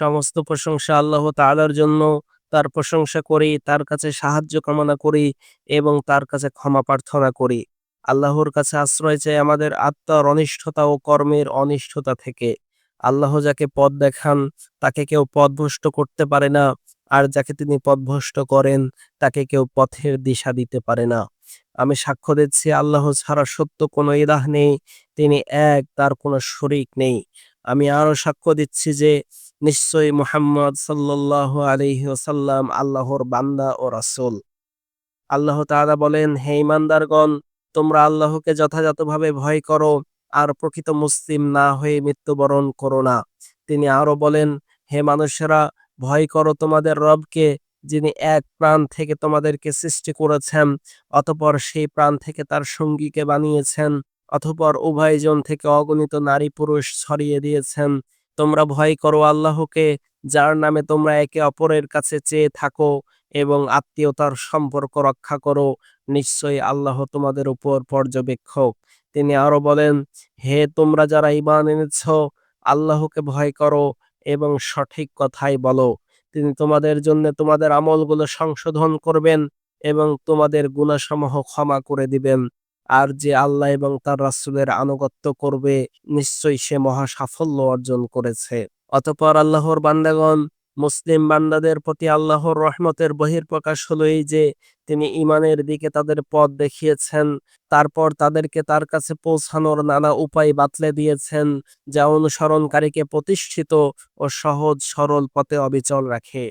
সমস্ত প্রশংসা আল্লাহ তালার জন্য। তার প্রশংসা করি, তার কাছে সাহায্য কামনা করি এবং তার কাছে ক্ষমা প্রার্থনা করি। আল্লাহর কাছে আশ্রয় চাই আমাদের আত্মার অনিষ্ঠতা ও কর্মের অনিষ্ঠতা থেকে। আল্লাহ যাকে পথ দেখান, তাকে কেউ পথভ্রষ্ট করতে পারে না। আর যাকে তিনি পথভ্রষ্ট করেন, তাকে কেউ পথের দিশা দিতে পারে না। আমি সাক্ষ্য দিচ্ছি, আল্লাহ ছাড়া সত্য কোনো ইলাহ নেই। তিনি এক, তার কোনো শরিক নেই। আমি আরও সাক্ষ্য দিচ্ছি যে নিশ্চয়ই মুহাম্মদ সাল্লাল্লাহু আলাইহি ওয়াসাল্লাম আল্লাহর বান্দা ও রাসূল। আল্লাহ তাআলা বলেন, হে ইমানদারগণ তোমরা আল্লাহকে যথাযথভাবে ভয় করো আর প্রকৃত মুসলিম না হয়ে মৃত্যুবরণ করো না। তিনি আরও বলেন, হে মানুষেরা, ভয় করো তোমাদের রবকে, যিনি এক প্রাণ থেকে তোমাদেরকে সৃষ্টি করেছেন, অতপর সেই প্রাণ থেকে তার সঙ্গীকে বানিয়েছেন, অতপর উভয়জন থেকে অগণিত নারী পুরুষ ছড়িয়ে দিয়েছেন। তোমরা ভয় করো আল্লাহকে, যার নামে তোমরা একে অপরের কাছে চেয়ে থাকো এবং আত্মীয়তার সম্পর্ক রক্ষা করো, নিশ্চয়ই আল্লাহ তোমাদের উপর পর্যবেক্ষক। তিনি আরও বলেন, হে তোমরা যারা ইমান এনেছ, আল্লাহকে ভয় করো এবং সঠিক কথাই বলো। তিনি তোমাদের জন্য তোমাদের আমলগুলো সংশোধন করবেন এবং তোমাদের গুণাসমূহ ক্ষমা করে দিবেন। আর যে আল্লাহ এবং তার রাসূলের আনুগত্য করবে, নিশ্চয়ই সে মহা সাফল্য অর্জন করেছে। অতপর আল্লাহর বান্দাগণ, মুসলিম বান্দাদের প্রতি আল্লাহর রহমতের বহির্প্রকাশ হলো এই যে, তিনি ইমানের দিকে তাদের পথ দেখিয়েছেন, তারপর তাদেরকে তার কাছে পৌঁছানোর নানা উপায় বাতলে দিয়েছেন, যা অনুসরণকারীকে প্রতিষ্ঠিত ও সহজ সরল পথে অবিচল রাখে।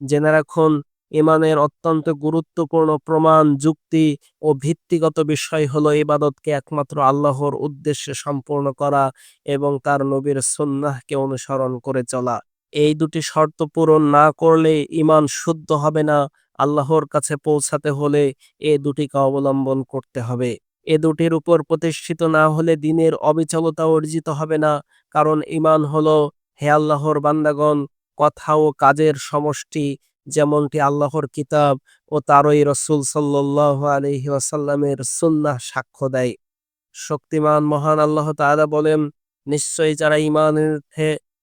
জেনে রাখুন ইমানের অত্যন্ত গুরুত্বপূর্ণ প্রমাণ, যুক্তি ও ভিত্তিগত বিষয় হলো ইবাদতকে একমাত্র আল্লাহর উদ্দেশ্যে সম্পূর্ণ করা এবং তার নবীর সুন্নাহকে অনুসরণ করে চলা। এই দুটি শর্ত পূরণ না করলে ইমান শুদ্ধ হবে না। আল্লাহর কাছে পৌঁছাতে হলে এ দুটিকে অবলম্বন করতে হবে। এ দুটির উপর প্রতিষ্ঠিত না হলে দিনের অবিচলতা অর্জিত হবে না। কারণ ইমান হলো, হে আল্লাহর বান্দাগণ, কথা ও কাজের সমষ্টি। যেমনটি আল্লাহর কিতাব ও তারই রসুল সাল্লাহ আলহি ওয়াসাল্লামের সুন্নাহ সাক্ষ্য দেয়। শক্তিমান মহান আল্লাহ তাআলা বলেন, নিশ্চয়ই যারা ইমানের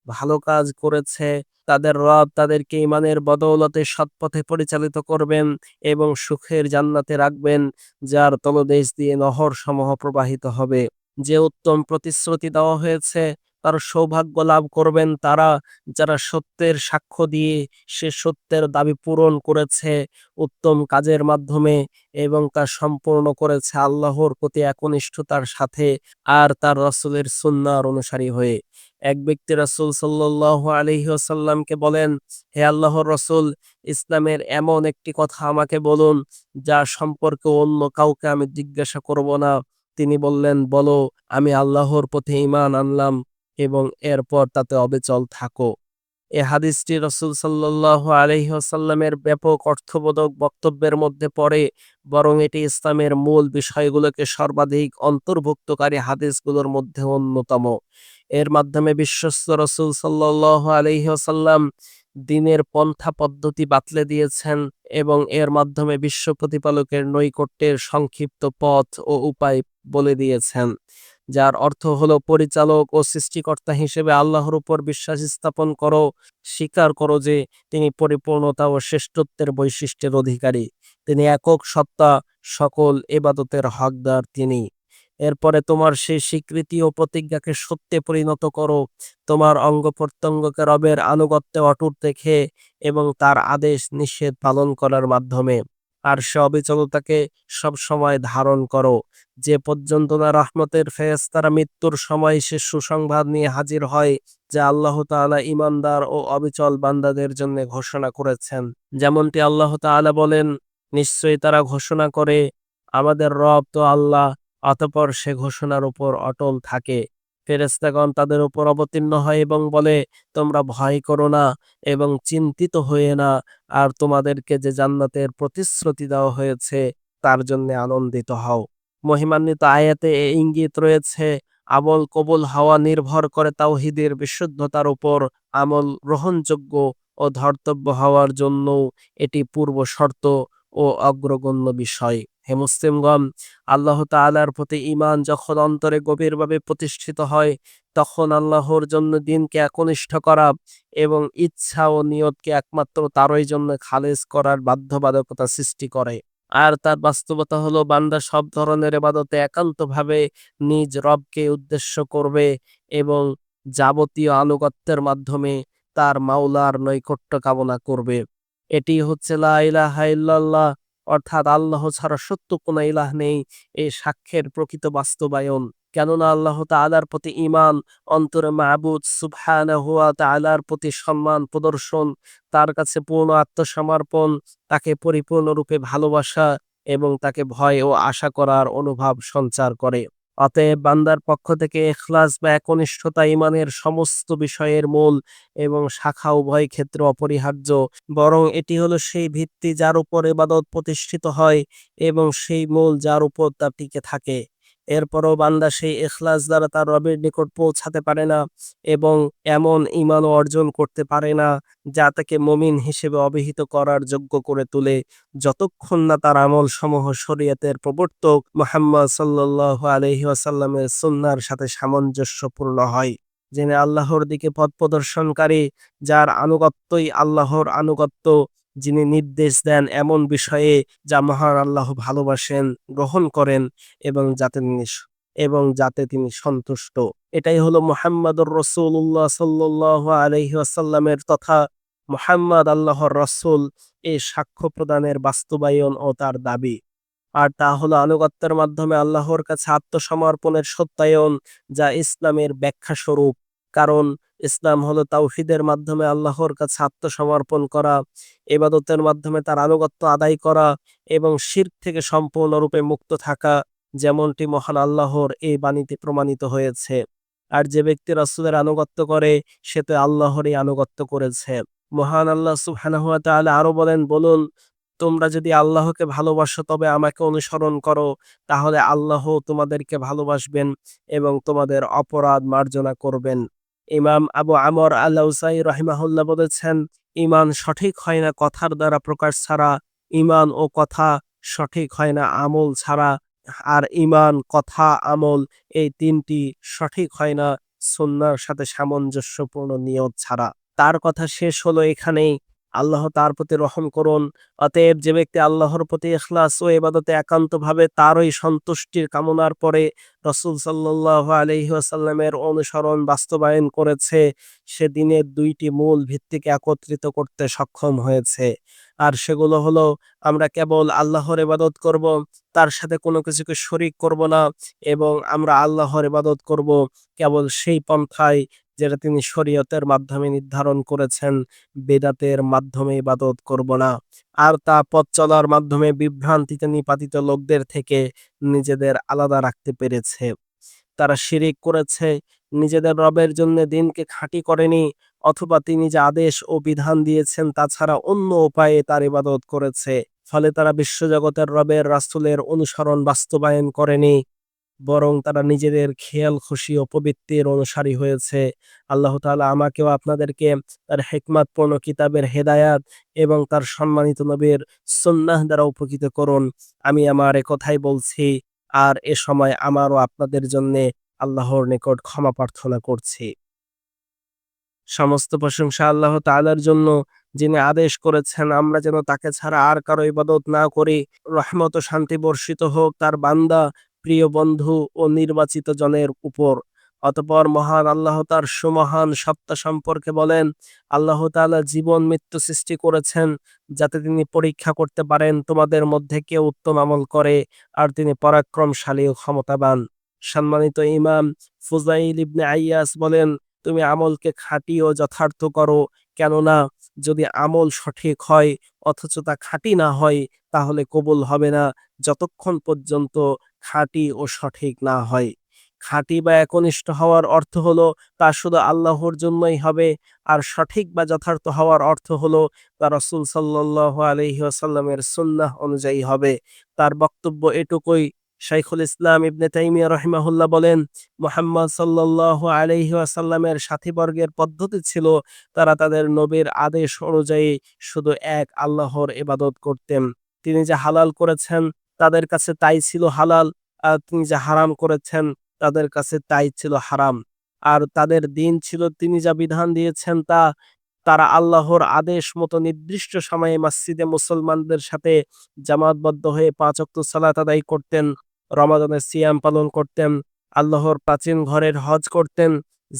ভালো কাজ করেছে, তাদের রব তাদেরকে ইমানের বদৌলতে সৎপথে পরিচালিত করবেন এবং সুখের জান্নাতে রাখবেন, যার তলদেশ দিয়ে নহর সমূহ প্রবাহিত হবে। যে উত্তম প্রতিশ্রুতি দেওয়া হয়েছে তার সৌভাগ্য লাভ করবেন। তারা যারা সত্যের সাক্ষ্য দিয়ে সে সত্যের দাবি পূরণ করেছে উত্তম কাজের মাধ্যমে এবং তা সম্পূর্ণ করেছে আল্লাহর প্রতি একনিষ্ঠতার সাথে আর তার রসুলের সুন্নার অনুসারী হয়ে। এক ব্যক্তি রসুল সাল্লাহ আলহিহাসাল্লামকে বলেন, হে আল্লাহর রসুল, ইসলামের এমন একটি কথা আমাকে বলুন যা সম্পর্কে অন্য কাউকে আমি জিজ্ঞাসা করব না। তিনি বললেন, বলো, আমি আল্লাহর পথে ইমান আনলাম। এবং এরপর তাতে অবিচল থাকো। এ হাদিসটি রসুল সাল্লাহ আলহিহাসাল্লামের ব্যাপক অর্থবোধক বক্তব্যের মধ্যে পড়ে, বরং এটি ইসলামের মূল বিষয়গুলোকে সর্বাধিক অন্তর্ভুক্তকারী হাদিসগুলোর মধ্যে অন্যতম। এর মাধ্যমে বিশ্বস্ত রসুল সাল্লাহ আলহিহাসাল্লাম দিনের পন্থা পদ্ধতি বাতলে দিয়েছেন এবং এর মাধ্যমে বিশ্ব প্রতিপালকের নৈকট্যের সংক্ষিপ্ত পথ ও উপায় বলে দিয়েছেন। যার অর্থ হলো পরিচালক ও সৃষ্টিকর্তা হিসেবে আল্লাহর উপর বিশ্বাস স্থাপন করো। স্বীকার করো যে তিনি পরিপূর্ণতা ও শ্রেষ্ঠত্বের বৈশিষ্ট্যের অধিকারী। তিনি একক সত্তা, সকল এবাদতের হকদার তিনি। এরপরে তোমার সেই স্বীকৃতি ও প্রতিজ্ঞাকে সত্যে পরিণত করো। তোমার অঙ্গ প্রত্যঙ্গকে রবের আনুগত্যে অটুট দেখে এবং তার আদেশ নিষেধ পালন করার মাধ্যমে। আর সে অবিচলতাকে সবসময় ধারণ করো। যে পর্যন্ত না রহমতের ফেরেস্তারা মৃত্যুর সময় সে সুসংবাদ নিয়ে হাজির হয়, যা আল্লাহ তাআলা ইমানদার ও অবিচল বান্দাদের জন্য ঘোষণা করেছেন। যেমনটি আল্লাহ তাআলা বলেন, নিশ্চয়ই তারা ঘোষণা করে, আমাদের রব তো আল্লাহ, অতপর সে ঘোষণার উপর অটল থাকে। ফেরেস্তাগণ তাদের উপর অবতীর্ণ হয় এবং বলে, তোমরা ভয় করো না এবং চিন্তিত হয়ে না। আর তোমাদেরকে যে জান্নাতের প্রতিশ্রুতি দেওয়া হয়েছে, তার জন্য আনন্দিত হও। মহিমান্বিত আয়াতে এ ইঙ্গিত রয়েছে, আমল কবুল হওয়া নির্ভর করে তাওহিদের বিশুদ্ধতার উপর আমল গ্রহণযোগ্য ও ধর্তব্য হওয়ার জন্য এটি পূর্ব শর্ত ও অগ্রগণ্য বিষয়। হে মুসলিমগণ, আল্লাহ তাআলার প্রতি ঈমান যখন অন্তরে গভীরভাবে প্রতিষ্ঠিত হয়, তখন আল্লাহর জন্য দিনকে একনিষ্ঠ করা এবং ইচ্ছা ও নিয়তকে একমাত্র তারই জন্য খালেজ করার বাধ্যবাধকতা সৃষ্টি করে। আর তার বাস্তবতা হলো, বান্দা সব ধরনের এবাদতে একান্তভাবে নিজ রবকে উদ্দেশ্য করবে এবং যাবতীয় আনুগত্যের মাধ্যমে তার মাওলার নৈকট্য কামনা করবে। এটি হচ্ছে লা ইলাহা ইল্লাল্লাহ অর্থাৎ আল্লাহ ছাড়া সত্য কোন ইলাহ নেই এ সাক্ষ্যের প্রকৃত বাস্তবায়ন। কেননা আল্লাহ তালার প্রতি ইমান অন্তরে মাহবুদ সুবহানাহু ওয়া তাআলার প্রতি সম্মান, প্রদর্শন, তার কাছে পূর্ণ আত্মসমর্পণ, তাকে পরিপূর্ণরূপে ভালোবাসা এবং তাকে ভয় ও আশা করার অনুভব সঞ্চার করে। অতএব বান্দার পক্ষ থেকে এখলাস বা একনিষ্ঠতা ইমানের সমস্ত বিষয়ের মূল এবং শাখা উভয় ক্ষেত্রে অপরিহার্য। বরং এটি হলো সেই ভিত্তি যার উপর এবাদত প্রতিষ্ঠিত হয় এবং সেই মূল যার উপর তা টিকে থাকে। এরপরও বান্দা সেই এখলাস দ্বারা তার রবের নিকট পৌঁছাতে পারে না এবং এমন ইমানও অর্জন করতে পারে না যা তাকে মমিন হিসেবে অভিহিত করার যোগ্য করে তোলে। যতক্ষণ না তার আমল সমূহ শরীয়তের প্রবর্তক মোহাম্মদ সাল্লাহ আলহি আসাল্লামের সাথে সামঞ্জস্যপূর্ণ হয়। যিনি আল্লাহর দিকে পথ প্রদর্শনকারী, যার আনুগত্যই আল্লাহর আনুগত্য যিনি নির্দেশ দেন এমন বিষয়ে যা মহান আল্লাহ ভালোবাসেন, গ্রহণ করেন এবং যাতে তিনি এবং যাতে তিনি সন্তুষ্ট। এটাই হলো মোহাম্মদুর রসুল্লাহ সাল্লাহ আলহি আসাল্লামের তথা মোহাম্মদ আল্লাহর রসুল এই সাক্ষ্য প্রদানের বাস্তবায়ন ও তার দাবি। আর তা হলো আনুগত্যের মাধ্যমে আল্লাহর কাছে আত্মসমর্পণের সত্যায়ন যা ইসলামের ব্যাখ্যা স্বরূপ কারণ ইসলাম হলো তাওহিদের মাধ্যমে আল্লাহর কাছে আত্মসমর্পণ করা এবাদতের মাধ্যমে তার আনুগত্য আদায় করা এবং শির থেকে সম্পূর্ণরূপে মুক্ত থাকা যেমনটি মহান আল্লাহর এই বাণীতে প্রমাণিত হয়েছে। আর যে ব্যক্তি রাসূলের আনুগত্য করে, সে তো আল্লাহরই আনুগত্য করেছে। মহান আল্লাহ সুবহানাহু ওয়া তাআলা আরও বলেন, বলুন, তোমরা যদি আল্লাহকে ভালোবাসো তবে আমাকে অনুসরণ করো, তাহলে আল্লাহ তোমাদেরকে ভালোবাসবেন এবং তোমাদের অপরাধ মার্জনা করবেন। ইমাম আবু আমর আল্লাউসাই রহিমাহুল্লাহ বলেছেন, ইমান সঠিক হয় না কথার দ্বারা প্রকাশ ছাড়া, ইমান ও কথা সঠিক হয় না আমল ছাড়া। আর ইমান, কথা, আমল এই তিনটি সঠিক হয় না সন্ন্যার সাথে সামঞ্জস্যপূর্ণ নিয়ত ছাড়া। তার কথা শেষ হলো এখানেই। আল্লাহ তার প্রতি রহম করুন। অতএব যে ব্যক্তি আল্লাহর প্রতি ইখলাস ও এবাদতে একান্তভাবে তারই সন্তুষ্টির কামনার পরে রসুল সাল্লাহ আলহি আসাল্লামের অনুসরণ বাস্তবায়ন করেছে, সে দিনের দুইটি মূল ভিত্তিকে একত্রিত করতে সক্ষম হয়েছে। আর সেগুলো হলো, আমরা কেবল আল্লাহর ইবাদত করব, তার সাথে কোনো কিছুকে শরিক করব না, এবং আমরা আল্লাহর ইবাদত করব, কেবল সেই পন্থায় যেটা তিনি শরীয়তের মাধ্যমে নির্ধারণ করেছেন, বেদাতের মাধ্যমে ইবাদত করব না। আর তা পথ চলার মাধ্যমে বিভ্রান্তিতে নিপাতিত লোকদের থেকে নিজেদের আলাদা রাখতে পেরেছে। তারা শিরিক করেছে, নিজেদের রবের জন্য দিনকে খাঁটি করেনি, অথবা তিনি যে আদেশ ও বিধান দিয়েছেন তাছাড়া অন্য উপায়ে তার ইবাদত করেছে। ফলে তারা বিশ্বজগতের রবের রাসূলের অনুসরণ বাস্তবায়ন করেনি। বরং তারা নিজেদের খেয়াল, খুশি ও পবিত্রের অনুসারী হয়েছে। আল্লাহ তাআলা আমাকেও আপনাদেরকে তার হেকমাতপূর্ণ কিতাবের হেদায়াত এবং তার সম্মানিত নবীর সুন্নাহ দ্বারা উপকৃত করুন। আমি আমার এ কথাই বলছি, আর এ সময় আমারও আপনাদের জন্যে আল্লাহর নিকট ক্ষমা প্রার্থনা করছি। সমস্ত প্রশংসা আল্লাহ তাআলার জন্য, যিনি আদেশ করেছেন, আমরা যেন তাকে ছাড়া আর কারও ইবাদত না করি। রহমত শান্তি বর্ষিত হোক, তার বান্দা প্রিয় বন্ধু ও নির্বাচিত জনের উপর। অতপর মহান আল্লাহ তার সুমহান সত্তা সম্পর্কে বলেন, আল্লাহ তাআলা জীবন মৃত্যু সৃষ্টি করেছেন যাতে তিনি পরীক্ষা করতে পারেন তোমাদের মধ্যে কে উত্তম আমল করে আর তিনি পরাক্রমশালী ও ক্ষমতাবান। সম্মানিত ইমাম ফুজাইল ইবনে আইয়াস বলেন, তুমি আমলকে খাঁটি ও যথার্থ করো, কেননা যদি আমল সঠিক হয় অথচ তা খাঁটি না হয় তাহলে কবুল হবে না। যতক্ষণ পর্যন্ত খাঁটি ও সঠিক না হয়। খাঁটি বা একনিষ্ঠ হওয়ার অর্থ হলো, তা শুধু আল্লাহর জন্যই হবে, আর সঠিক বা যথার্থ হওয়ার অর্থ হলো, তা রসুল সাল্লাহ আলহি আসাল্লামের সুন্নাহ অনুযায়ী হবে। তার বক্তব্য এটুকুই। শাইখুল ইসলাম ইবনে তাইমিয়া রহিমাহুল্লাহ বলেন, মোহাম্মদ সাল্লাহ আলহি আসাল্লামের সাথীবর্গের পদ্ধতি ছিল, তারা তাদের নবীর আদেশ অনুযায়ী শুধু এক আল্লাহর ইবাদত করতেন। তিনি যে হালাল করেছেন তাদের কাছে তাই ছিল হালাল, আর তিনি যা হারাম করেছেন তাদের কাছে তাই ছিল হারাম। আর তাদের দিন ছিল, তিনি যা বিধান দিয়েছেন তা তারা আল্লাহর আদেশ মতো নির্দিষ্ট সময়ে মসজিদে মুসলমানদের সাথে জামাতবদ্ধ হয়ে পাঁচ ওয়াক্ত সালাত আদায় করতেন, রমাদানের সিয়াম পালন করতেন, আল্লাহর প্রাচীন ঘরের হজ করতেন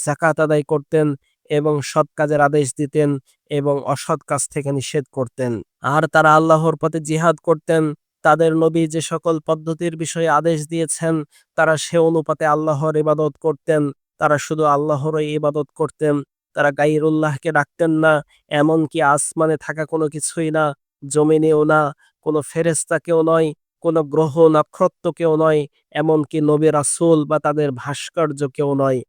জাকাত আদায় করতেন এবং সৎ কাজের আদেশ দিতেন এবং অসৎ কাজ থেকে নিষেধ করতেন। আর তারা আল্লাহর পথে জিহাদ করতেন তাদের নবী যে সকল পদ্ধতির বিষয়ে আদেশ দিয়েছেন, তারা সে অনুপাতে আল্লাহর ইবাদত করতেন। তারা শুধু আল্লাহরই ইবাদত করতেন। তারা গাইরুল্লাহকে ডাকতেন না, এমনকি আসমানে থাকা কোনো কিছুই না, জমিনেও না, কোনো ফেরেস্তাকেও নয়, কোনো গ্রহ নক্ষত্রকেও নয়, এমনকি নবী রাসূল বা তাদের ভাস্কর্যকেও নয়।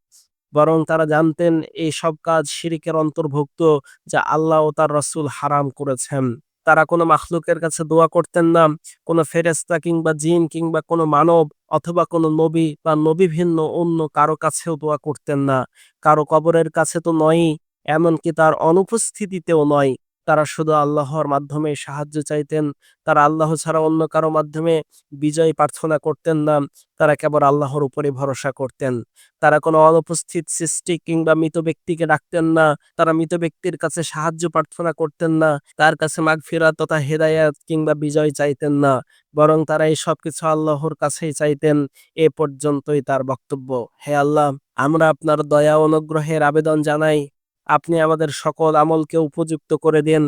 বরং তারা জানতেন, এই সব কাজ শিরিকের অন্তর্ভুক্ত যা আল্লাহ ও তার রাসূল হারাম করেছেন। তারা কোনো মাখলুকের কাছে দোয়া করতেন না। কোনো ফেরেস্তা কিংবা জিন কিংবা কোনো মানব অথবা কোনো নবী বা নবী ভিন্ন অন্য কারও কাছেও দোয়া করতেন না। কারও কবরের কাছে তো নয়ই, এমনকি তার অনুপস্থিতিতেও নয়। তারা শুধু আল্লাহর মাধ্যমে সাহায্য চাইতেন, তারা আল্লাহ ছাড়া অন্য কারও মাধ্যমে বিজয় প্রার্থনা করতেন না, তারা কেবল আল্লাহর উপরে ভরসা করতেন। তারা কোনো অনুপস্থিত সৃষ্টি কিংবা মৃত ব্যক্তিকে ডাকতেন না, তারা মৃত ব্যক্তির কাছে সাহায্য প্রার্থনা করতেন না, তার কাছে মাগফিরাত তথা হেদায়াত কিংবা বিজয় চাইতেন না, বরং তারা এই সবকিছু আল্লাহর কাছেই চাইতেন। এ পর্যন্তই তার বক্তব্য। হে আল্লাহ, আমরা আপনার দয়া অনুগ্রহের আবেদন জানাই। আপনি আমাদের সকল আমলকে উপযুক্ত করে দিন,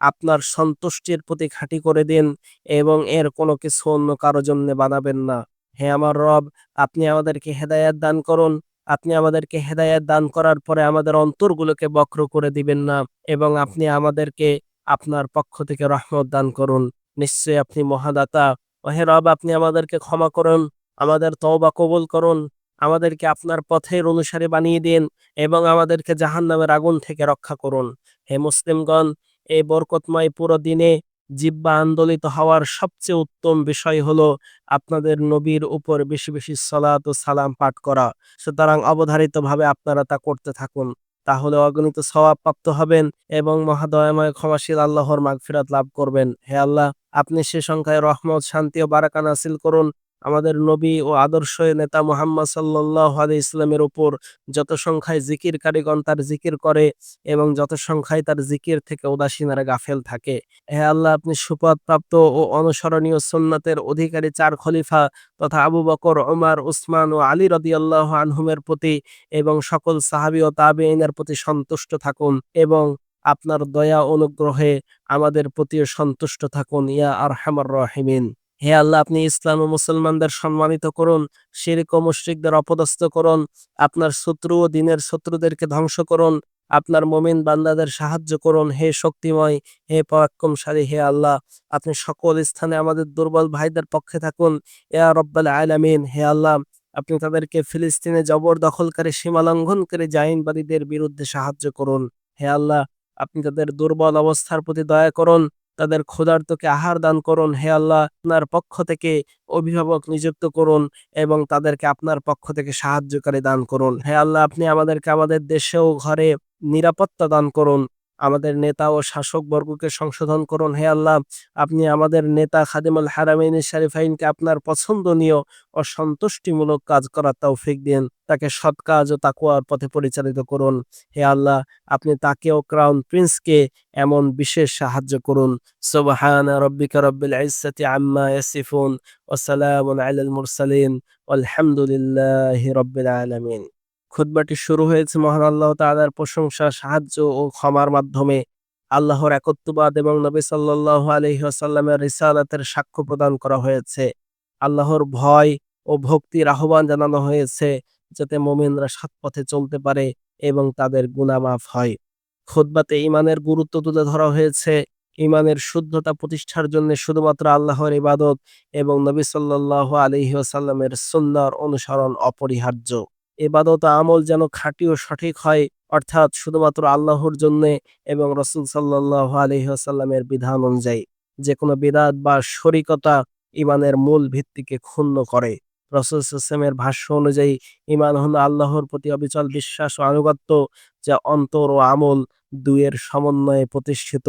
আপনার সন্তুষ্টির প্রতি খাঁটি করে দিন এবং এর কোনো কিছু অন্য কারও জন্য বানাবেন না। হে আমার রব, আপনি আমাদেরকে হেদায়াত দান করুন। আপনি আমাদেরকে হেদায়াত দান করার পরে আমাদের অন্তরগুলোকে বক্র করে দিবেন না এবং আপনি আমাদেরকে আপনার পক্ষ থেকে রহমত দান করুন। নিশ্চয়ই আপনি মহাদাতা। ও হে রব, আপনি আমাদেরকে ক্ষমা করুন, আমাদের তওবা কবুল করুন। আমাদেরকে আপনার পথের অনুসারী বানিয়ে দিন এবং আমাদেরকে জাহান্নামের আগুন থেকে রক্ষা করুন। হে মুসলিমগণ, এই বরকতময় পুরো দিনে জিব্বা আন্দোলিত হওয়ার সবচেয়ে উত্তম বিষয় হলো আপনাদের নবীর উপর বেশি বেশি সলাত ও সালাম পাঠ করা। সুতরাং অবধারিতভাবে আপনারা তা করতে থাকুন। তাহলে অগণিত সওয়াব প্রাপ্ত হবেন এবং মহাদয়াময় ক্ষমাশীল আল্লাহর মাগফিরাত লাভ করবেন। হে আল্লাহ, আপনি সে সংখ্যায় রহমত, শান্তি ও বারাকা নাসিল করুন। আমাদের নবী ও আদর্শ নেতা মোহাম্মদ সাল্লাহ আলি ইসলামের উপর যত সংখ্যায় জিকির কারিগণ তার জিকির করে এবং যত সংখ্যায় তার জিকির থেকে উদাসীনারা গাফেল থাকে। হে আল্লাহ, আপনি সুপদ প্রাপ্ত ও অনুসরণীয় সুন্নতের অধিকারী চার খলিফা তথা আবু বকর ওমার উসমান ও আলী রদি আল্লাহ আনহুমের প্রতি এবং সকল সাহাবি ও তাবেইনের প্রতি সন্তুষ্ট থাকুন এবং আপনার দয়া অনুগ্রহে আমাদের প্রতিও সন্তুষ্ট থাকুন। ইয়া আরহামার রহিমিন। হে আল্লাহ, আপনি ইসলাম ও মুসলমানদের সম্মানিত করুন, শিরিক ও মুশরিকদের অপদস্থ করুন, আপনার শত্রু ও দিনের শত্রুদেরকে ধ্বংস করুন, আপনার মমিন বান্দাদের সাহায্য করুন, হে শক্তিময়, হে পরাক্রমশালী, হে আল্লাহ, আপনি সকল স্থানে আমাদের দুর্বল ভাইদের পক্ষে থাকুন, ইয়া রব্বাল আলামিন, হে আল্লাহ, আপনি তাদেরকে ফিলিস্তিনে জবরদখলকারী সীমা লঙ্ঘনকারী জাইনবাদীদের বিরুদ্ধে সাহায্য করুন, হে আল্লাহ, আপনি তাদের দুর্বল অবস্থার প্রতি দয়া করুন তাদের ক্ষুধার্তকে আহার দান করুন, হে আল্লাহ, আপনার পক্ষ থেকে অভিভাবক নিযুক্ত করুন এবং তাদেরকে আপনার পক্ষ থেকে সাহায্যকারী দান করুন। হে আল্লাহ, আপনি আমাদেরকে আমাদের দেশেও ঘরে নিরাপত্তা দান করুন। আমাদের নেতা ও শাসক বর্গকে সংশোধন করুন। হে আল্লাহ, আপনি আমাদের নেতা খাদিমুল হারামাইন শারিফাইনকে আপনার পছন্দনীয় ও সন্তুষ্টিমূলক কাজ করার তৌফিক দিন। তাকে সৎ কাজ ও তাকুয়ার পথে পরিচালিত করুন। হে আল্লাহ, আপনি তাকে ও ক্রাউন প্রিন্সকে এমন বিশেষ সাহায্য করুন। সুবহান রব্বিকা রব্বিল ইজ্জাতি আম্মা ইয়াসিফুন। ওয়া সালামুন আলাল মুরসালিন। আলহামদুলিল্লাহি রব্বিল আলামিন। খুতবাটি শুরু হয়েছে মহান আল্লাহ তাআলার প্রশংসা, সাহায্য ও ক্ষমার মাধ্যমে। আল্লাহর একত্ববাদ এবং নবী সাল্লাল্লাহু আলাইহি ওয়াসাল্লামের রিসালাতের সাক্ষ্য প্রদান করা হয়েছে। আল্লাহর ভয় ও ভক্তির আহ্বান জানানো হয়েছে যাতে মুমিনরা সৎ পথে চলতে পারে এবং তাদের গুণামাফ হয়। খুতবাতে ইমানের গুরুত্ব তুলে ধরা হয়েছে। ইমানের শুদ্ধতা প্রতিষ্ঠার জন্য শুধুমাত্র আল্লাহর ইবাদত এবং নবী সাল্লাল্লাহু আলাইহি ওয়াসাল্লামের সুন্নাহর অনুসরণ অপরিহার্য। এবাদত আমল যেন খাঁটি ও সঠিক হয়, অর্থাৎ শুধুমাত্র আল্লাহর জন্য এবং রসুল সাল্লাহ আলহিহাসাল্লামের বিধান অনুযায়ী যে কোনো বিদাত বা শরিকতা ইমানের মূল ভিত্তিকে ক্ষুণ্ণ করে। রসুল ইসলামের ভাষ্য অনুযায়ী ইমান হলো আল্লাহর প্রতি অবিচল বিশ্বাস ও আনুগত্য যা অন্তর ও আমল দুয়ের সমন্বয়ে প্রতিষ্ঠিত।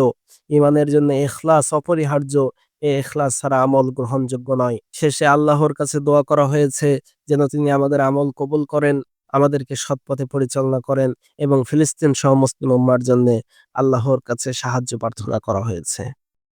ইমানের জন্য এখলাস অপরিহার্য এ এখলাস ছাড়া আমল গ্রহণযোগ্য নয়। শেষে আল্লাহর কাছে দোয়া করা হয়েছে যেন তিনি আমাদের আমল কবুল করেন, আমাদেরকে সৎ পথে পরিচালনা করেন এবং ফিলিস্তিন সহ মুসলিম উম্মার জন্য আল্লাহর কাছে সাহায্য প্রার্থনা করা হয়েছে।